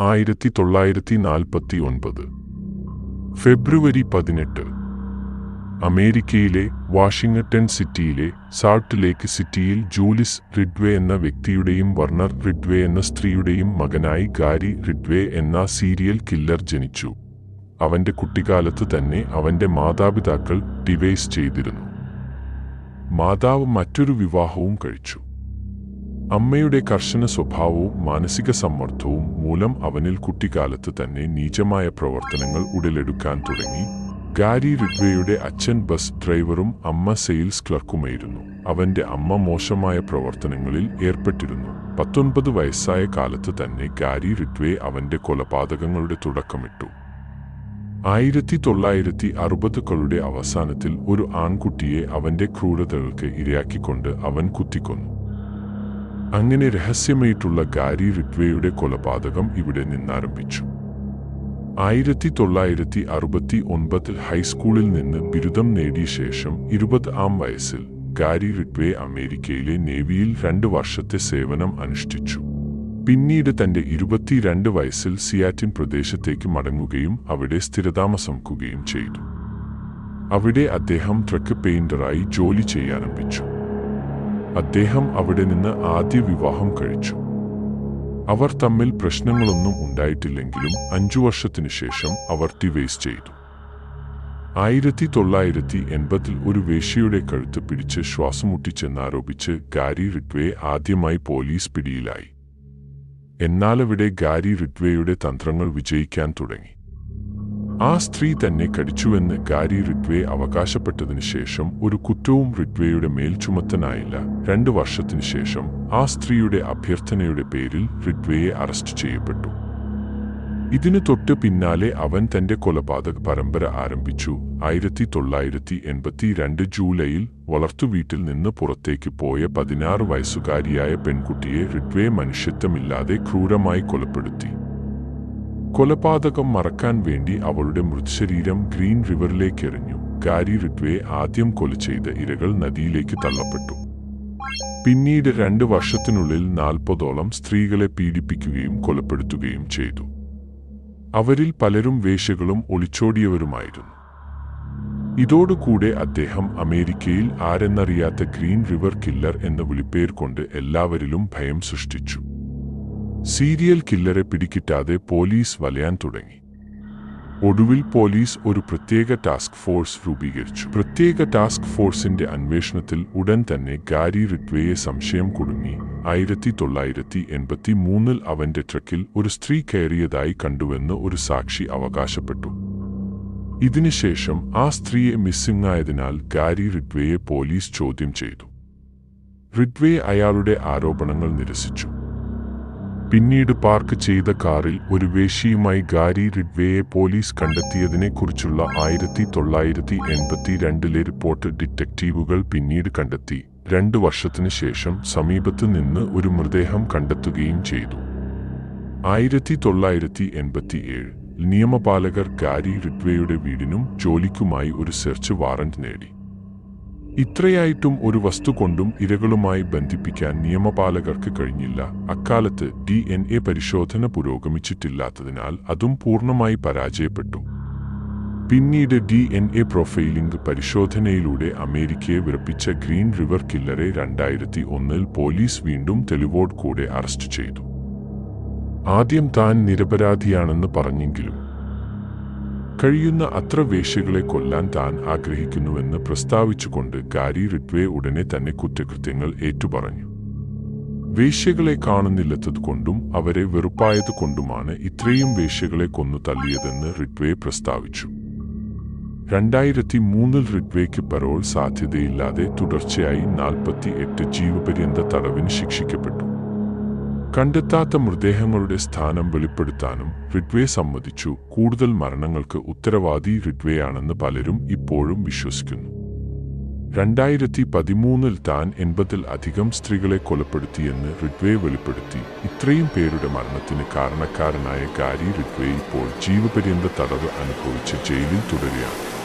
ആയിരത്തി തൊള്ളായിരത്തി നാൽപ്പത്തി ഒൻപത് ഫെബ്രുവരി പതിനെട്ട്. അമേരിക്കയിലെ വാഷിംഗ്ടൺ സിറ്റിയിലെ സാൾട്ട് ലേക്ക് സിറ്റിയിൽ ജൂലിസ് റിഡ്വേ എന്ന വ്യക്തിയുടെയും വർണർ റിഡ്വേ എന്ന സ്ത്രീയുടെയും മകനായി ഗാരി റിഡ്വേ എന്ന സീരിയൽ കില്ലർ ജനിച്ചു. അവന്റെ കുട്ടിക്കാലത്ത് തന്നെ അവന്റെ മാതാപിതാക്കൾ ഡിവൈസ് ചെയ്തിരുന്നു. മാതാവ് മറ്റൊരു വിവാഹവും കഴിച്ചു. അമ്മയുടെ കർശന സ്വഭാവവും മാനസിക സമ്മർദ്ദവും മൂലം അവനിൽ കുട്ടിക്കാലത്ത് തന്നെ നീചമായ പ്രവർത്തനങ്ങൾ ഉടലെടുക്കാൻ തുടങ്ങി. ഗാരി റിഡ്വേയുടെ അച്ഛൻ ബസ് ഡ്രൈവറും അമ്മ സെയിൽസ് ക്ലർക്കുമായിരുന്നു. അവന്റെ അമ്മ മോശമായ പ്രവർത്തനങ്ങളിൽ ഏർപ്പെട്ടിരുന്നു. പത്തൊൻപത് വയസ്സായ കാലത്ത് തന്നെ ഗാരി റിഡ്വേ അവന്റെ കൊലപാതകങ്ങളുടെ തുടക്കമിട്ടു. ആയിരത്തി തൊള്ളായിരത്തി അറുപതുകളുടെ അവസാനത്തിൽ ഒരു ആൺകുട്ടിയെ അവന്റെ ക്രൂരതകൾക്ക് ഇരയാക്കിക്കൊണ്ട് അവൻ കുത്തിക്കൊന്നു. അങ്ങനെ രഹസ്യമായിട്ടുള്ള ഗാരി റിഡ്വേയുടെ കൊലപാതകം ഇവിടെ നിന്നാരംഭിച്ചു. ആയിരത്തി തൊള്ളായിരത്തി അറുപത്തി ഒൻപതിൽ ഹൈസ്കൂളിൽ നിന്ന് ബിരുദം നേടിയ ശേഷം ഇരുപത് ആം വയസ്സിൽ ഗാരി റിഡ്വേ അമേരിക്കയിലെ നേവിയിൽ രണ്ട് വർഷത്തെ സേവനം അനുഷ്ഠിച്ചു. പിന്നീട് തന്റെ ഇരുപത്തിരണ്ട് വയസ്സിൽ സിയാറ്റിൻ പ്രദേശത്തേക്ക് മടങ്ങുകയും അവിടെ സ്ഥിരതാമസംക്കുകയും ചെയ്തു. അവിടെ അദ്ദേഹം ട്രക്ക് പെയിന്ററായി ജോലി ചെയ്യാരംഭിച്ചു. അദ്ദേഹം അവിടെ നിന്ന് ആദ്യ വിവാഹം കഴിച്ചു. അവർ തമ്മിൽ പ്രശ്നങ്ങളൊന്നും ഉണ്ടായിട്ടില്ലെങ്കിലും അഞ്ചു വർഷത്തിനു ശേഷം അവർ ഡിവൈസ് ചെയ്തു. ആയിരത്തി തൊള്ളായിരത്തി എൺപതിൽ ഒരു വേശ്യയുടെ കഴുത്ത് പിടിച്ച് ശ്വാസമുട്ടിച്ചെന്നാരോപിച്ച് ഗാരി റിഡ്വേ ആദ്യമായി പോലീസ് പിടിയിലായി. എന്നാലവിടെ ഗാരി റിഡ്വേയുടെ തന്ത്രങ്ങൾ വിജയിക്കാൻ തുടങ്ങി. ആ സ്ത്രീ തന്നെ കടിച്ചുവെന്ന് ഗാരി റിഡ്വേ അവകാശപ്പെട്ടതിനു ശേഷം ഒരു കുറ്റവും റിഡ്വേയുടെ മേൽ ചുമത്തനായില്ല. രണ്ടു വർഷത്തിനു ശേഷം ആ സ്ത്രീയുടെ അഭ്യർത്ഥനയുടെ പേരിൽ റിഡ്വേയെ അറസ്റ്റ് ചെയ്യപ്പെട്ടു. ഇതിനു തൊട്ട് പിന്നാലെ അവൻ തന്റെ കൊലപാതക പരമ്പര ആരംഭിച്ചു. ആയിരത്തി തൊള്ളായിരത്തി എൺപത്തി രണ്ട് ജൂലൈയിൽ വളർത്തുവീട്ടിൽ നിന്ന് പുറത്തേക്ക് പോയ പതിനാറ് വയസ്സുകാരിയായ പെൺകുട്ടിയെ റിഡ്വേ മനുഷ്യത്വമില്ലാതെ ക്രൂരമായി കൊലപ്പെടുത്തി. കൊലപാതകം മറക്കാൻ വേണ്ടി അവളുടെ മൃതശരീരം ഗ്രീൻ റിവറിലേക്ക് എറിഞ്ഞു ഗാരി റിഡ്വേ ആദ്യം കൊല ചെയ്ത ഇരകൾ നദിയിലേക്ക് തള്ളപ്പെട്ടു. പിന്നീട് രണ്ട് വർഷത്തിനുള്ളിൽ നാൽപ്പതോളം സ്ത്രീകളെ പീഡിപ്പിക്കുകയും കൊലപ്പെടുത്തുകയും ചെയ്തു. അവരിൽ പലരും വേശകളും ഒളിച്ചോടിയവരുമായിരുന്നു. ഇതോടുകൂടെ അദ്ദേഹം അമേരിക്കയിൽ ആരെന്നറിയാത്ത ഗ്രീൻ റിവർ കില്ലർ എന്ന വിളിപ്പേർ കൊണ്ട് എല്ലാവരിലും ഭയം സൃഷ്ടിച്ചു. സീരിയൽ കില്ലറെ പിടികിട്ടാതെ പോലീസ് വലയാൻ തുടങ്ങി. ഒടുവിൽ പോലീസ് ഒരു പ്രത്യേക ടാസ്ക് ഫോഴ്സ് രൂപീകരിച്ചു. പ്രത്യേക ടാസ്ക് ഫോഴ്സിന്റെ അന്വേഷണത്തിൽ ഉടൻ തന്നെ ഗാരി റിഡ്വേയെ സംശയം കുടുങ്ങി. ആയിരത്തി തൊള്ളായിരത്തി എൺപത്തി മൂന്നിൽ അവന്റെ ട്രക്കിൽ ഒരു സ്ത്രീ കയറിയതായി കണ്ടുവെന്ന് ഒരു സാക്ഷി അവകാശപ്പെട്ടു. ഇതിനുശേഷം ആ സ്ത്രീയെ മിസ്സിംഗ് ആയതിനാൽ ഗാരി റിഡ്വേയെ പോലീസ് ചോദ്യം ചെയ്തു. റിഡ്വേ അയാളുടെ ആരോപണങ്ങൾ നിരസിച്ചു. പിന്നീട് പാർക്ക് ചെയ്ത കാറിൽ ഒരു വേശിയുമായി ഗാരി റിഡ്വേയെ പോലീസ് കണ്ടെത്തിയതിനെക്കുറിച്ചുള്ള ആയിരത്തി തൊള്ളായിരത്തി എൺപത്തി രണ്ടിലെ റിപ്പോർട്ട് ഡിറ്റക്റ്റീവുകൾ പിന്നീട് കണ്ടെത്തി. രണ്ടു വർഷത്തിനു ശേഷം സമീപത്ത് നിന്ന് ഒരു മൃതദേഹം കണ്ടെത്തുകയും ചെയ്തു. ആയിരത്തി തൊള്ളായിരത്തി എൺപത്തിയേഴ് നിയമപാലകർ ഗാരി റിഡ്വേയുടെ വീടിനും ജോലിക്കുമായി ഒരു സെർച്ച് വാറന്റ് നേടി. ഇത്രയായിട്ടും ഒരു വസ്തു കൊണ്ടും ഇരകളുമായി ബന്ധിപ്പിക്കാൻ നിയമപാലകർക്ക് കഴിഞ്ഞില്ല. അക്കാലത്ത് ഡി എൻ എ പരിശോധന പുരോഗമിച്ചിട്ടില്ലാത്തതിനാൽ അതും പൂർണമായി പരാജയപ്പെട്ടു. പിന്നീട് ഡി എൻ എ പ്രൊഫൈലിംഗ് പരിശോധനയിലൂടെ അമേരിക്കയെ വിറപ്പിച്ച ഗ്രീൻ റിവർ കില്ലറെ രണ്ടായിരത്തി ഒന്നിൽ പോലീസ് വീണ്ടും തെളിവോട് കൂടെ അറസ്റ്റ് ചെയ്തു. ആദ്യം താൻ നിരപരാധിയാണെന്ന് പറഞ്ഞെങ്കിലും കഴിയുന്ന അത്ര വേശ്യകളെ കൊല്ലാൻ താൻ ആഗ്രഹിക്കുന്നുവെന്ന് പ്രസ്താവിച്ചുകൊണ്ട് ഗാരി റിഡ്വേ ഉടനെ തന്നെ കുറ്റകൃത്യങ്ങൾ ഏറ്റുപറഞ്ഞു. വേശ്യകളെ കാണുന്നില്ലത്തതുകൊണ്ടും അവരെ വെറുപ്പായതുകൊണ്ടുമാണ് ഇത്രയും വേശ്യകളെ കൊന്നു തള്ളിയതെന്ന് റിഡ്വേ പ്രസ്താവിച്ചു. രണ്ടായിരത്തി മൂന്നിൽ റിഡ്വേക്ക് പരോൾ സാധ്യതയില്ലാതെ തുടർച്ചയായി നാൽപ്പത്തി എട്ട് ജീവപര്യന്ത തടവിന് ശിക്ഷിക്കപ്പെട്ടു. കണ്ടെത്താത്ത മൃതദേഹങ്ങളുടെ സ്ഥാനം വെളിപ്പെടുത്താനും റിഡ്വേ സമ്മതിച്ചു. കൂടുതൽ മരണങ്ങൾക്ക് ഉത്തരവാദി റിഡ്വേയാണെന്ന് പലരും ഇപ്പോഴും വിശ്വസിക്കുന്നു. രണ്ടായിരത്തി പതിമൂന്നിൽ താൻ എൺപതിൽ അധികം സ്ത്രീകളെ കൊലപ്പെടുത്തിയെന്ന് റിഡ്വേ വെളിപ്പെടുത്തി. ഇത്രയും പേരുടെ മരണത്തിന് കാരണക്കാരനായ ഗാരി റിഡ്വേ ഇപ്പോൾ ജീവപര്യന്ത തടവ് അനുഭവിച്ച് ജയിലിൽ തുടരുകയാണ്.